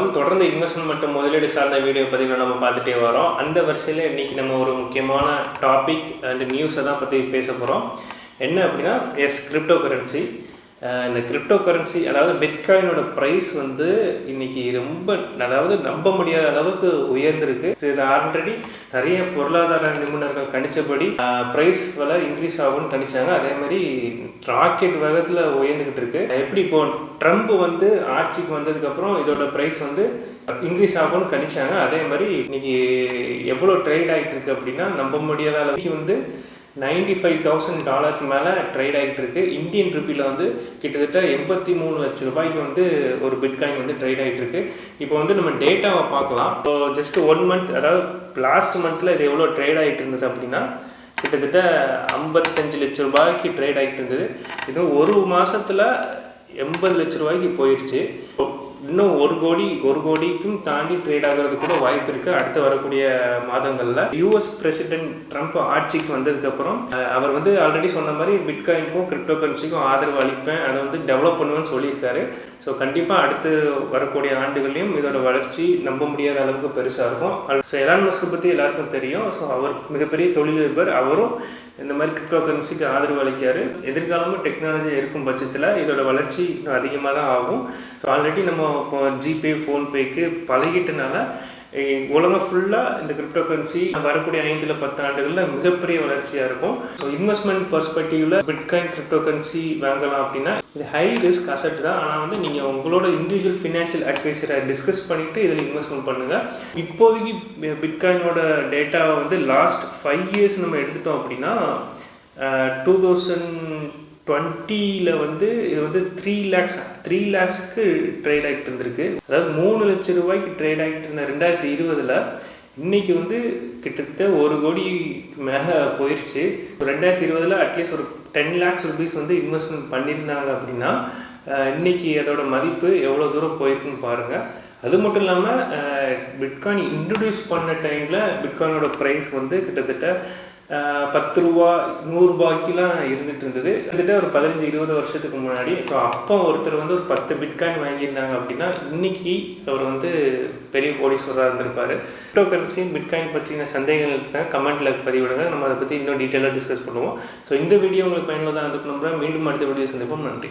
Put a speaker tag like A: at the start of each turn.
A: வணக்கம் தொடர்ந்து இன்வெஸ்ட்மெண்ட் மற்றும் முதலீடு சார்ந்த வீடியோ பதிவுகள் நம்ம பார்த்துட்டே வரோம். அந்த வரிசையில் இன்றைக்கி நம்ம ஒரு முக்கியமான டாபிக் அண்ட் நியூஸை தான் பற்றி பேச போகிறோம் என்ன அப்படின்னா எஸ் கிரிப்டோ கரன்சி இந்த கிரிப்டோ கரன்சி அதாவது பிட்காயினோட ப்ரைஸ் வந்து இன்னைக்கு ரொம்ப அதாவது நம்ப முடியாத அளவுக்கு உயர்ந்திருக்கு. இது ஆல்ரெடி நிறைய பொருளாதார நிபுணர்கள் கணிச்சபடி ப்ரைஸ் வில இன்க்ரீஸ் ஆகும்னு கணிச்சாங்க. அதே மாதிரி ராக்கெட் வேகத்தில் உயர்ந்துக்கிட்டு இருக்கு. எப்படி இப்போ ட்ரம்ப் வந்து ஆட்சிக்கு வந்ததுக்கப்புறம் இதோட ப்ரைஸ் வந்து இன்க்ரீஸ் ஆகும்னு கணிச்சாங்க. அதே மாதிரி இன்னைக்கு எவ்வளோ ட்ரேட் ஆகிட்டு இருக்கு அப்படின்னா நம்ப முடியாத அளவுக்கு வந்து நைன்டி ஃபைவ் தௌசண்ட் டாலருக்கு மேலே ட்ரேட் ஆகிட்டு இருக்கு இந்தியன் ருப்பியில் வந்து கிட்டத்தட்ட எண்பத்தி மூணு லட்ச ரூபாய்க்கு வந்து ஒரு பிட்காயின் வந்து ட்ரேட் ஆகிட்டு இருக்கு இப்போ வந்து நம்ம டேட்டாவை பார்க்கலாம். இப்போ ஜஸ்ட் ஒன் மந்த் அதாவது லாஸ்ட் மந்தில் இது எவ்வளோ ட்ரேட் ஆகிட்டு இருந்தது அப்படின்னா கிட்டத்தட்ட ஐம்பத்தஞ்சு லட்ச ரூபாய்க்கு ட்ரேட் ஆகிட்டு இருந்தது இது ஒரு மாதத்தில் எண்பது லட்ச ரூபாய்க்கு போயிடுச்சு இன்னும் ஒரு கோடி ஒரு கோடிக்கும் தாண்டி ட்ரேட் ஆகிறது கூட வாய்ப்பு இருக்குது அடுத்து வரக்கூடிய மாதங்களில் யூஎஸ் பிரசிடென்ட் ட்ரம்ப் ஆட்சிக்கு வந்ததுக்கப்புறம் அவர் வந்து ஆல்ரெடி சொன்ன மாதிரி பிட்காயினுக்கும் கிரிப்டோ கரன்சிக்கும் ஆதரவு அளிப்பேன். அதை வந்து டெவலப் பண்ணுவேன்னு சொல்லியிருக்காரு. ஸோ கண்டிப்பாக அடுத்து வரக்கூடிய ஆண்டுகளையும் இதோட வளர்ச்சி நம்ப முடியாத அளவுக்கு பெருசாக இருக்கும். ஸோ எலான் மஸ்க்கு பற்றி எல்லாருக்கும் தெரியும். ஸோ அவர் மிகப்பெரிய தொழிலதிபர். அவரும் இந்த மாதிரி கிரிப்டோ கரன்சிக்கு ஆதரவு அளிக்காரு. எதிர்காலமும் டெக்னாலஜி இருக்கும் பட்சத்தில் இதோட வளர்ச்சி இன்னும் அதிகமாக தான் ஆகும். ஸோ ஆல்ரெடி நம்ம இப்போ ஜிபே ஃபோன்பேக்கு பழகிட்டனால உலகம் ஃபுல்லாக இந்த கிரிப்டோ கரன்சி வரக்கூடிய ஐந்தில் பத்து ஆண்டுகளில் மிகப்பெரிய வளர்ச்சியாக இருக்கும். ஸோ இன்வெஸ்ட்மெண்ட் பர்ஸ்பெக்டிவில் பிட்காயின் கிரிப்டோ கரன்சி வாங்கலாம் அப்படின்னா இது ஹை ரிஸ்க் அசட் தான். ஆனால் வந்து நீங்கள் உங்களோட இண்டிவிஜுவல் ஃபினான்ஷியல் அட்வைசரை டிஸ்கஸ் பண்ணிவிட்டு இதில் இன்வெஸ்ட்மெண்ட் பண்ணுங்கள் இப்போதைக்கு பிட்காயினோட டேட்டாவை வந்து லாஸ்ட் ஃபைவ் இயர்ஸ் நம்ம எடுத்துட்டோம் அப்படின்னா டூ தௌசண்ட் டுவெண்ட்டியில் வந்து இது வந்து த்ரீ லேக்ஸ் த்ரீ லேக்ஸ்க்கு ட்ரேட் ஆகிட்டு இருந்திருக்கு அதாவது மூணு லட்சம் ரூபாய்க்கு ட்ரேட் ஆகிட்டு இருந்த ரெண்டாயிரத்தி இருபதில் இன்றைக்கி வந்து கிட்டத்தட்ட ஒரு கோடி மேலே போயிடுச்சு ரெண்டாயிரத்தி இருபதில் அட்லீஸ்ட் ஒரு டென் லேக்ஸ் ருபீஸ் வந்து இன்வெஸ்ட்மெண்ட் பண்ணியிருந்தாங்க அப்படின்னா இன்றைக்கி அதோட மதிப்பு எவ்வளோ தூரம் போயிருக்குன்னு பாருங்கள் அது மட்டும் இல்லாமல் பிட்காயின் இன்ட்ரடியூஸ் பண்ண டைமில் பிட்காயினோட ப்ரைஸ் வந்து கிட்டத்தட்ட பத்து ரூபா நூறுரூபாய்க்குலாம் இருந்துட்டு இருந்தது. கிட்டத்தட்ட ஒரு பதினஞ்சு இருபது வருஷத்துக்கு முன்னாடி ஸோ அப்போ ஒருத்தர் வந்து ஒரு பத்து பிட்காயின் வாங்கியிருந்தாங்க அப்படின்னா இன்னைக்கு அவர் வந்து பெரிய கோடீஸ்வரராக இருந்திருப்பார். கிரிப்டோ கரன்சியும் பிட்காயின் பற்றின சந்தேகங்கள் தான் கமெண்ட்டில் பதிவிடுங்க. நம்ம அதை பற்றி இன்னும் டீட்டெயிலாக டிஸ்கஸ் பண்ணுவோம். ஸோ இந்த வீடியோ உங்களுக்கு பயனுள்ளதாக இருந்துக்கணும் மீண்டும் அடுத்த வீடியோ சந்திப்போம். நன்றி.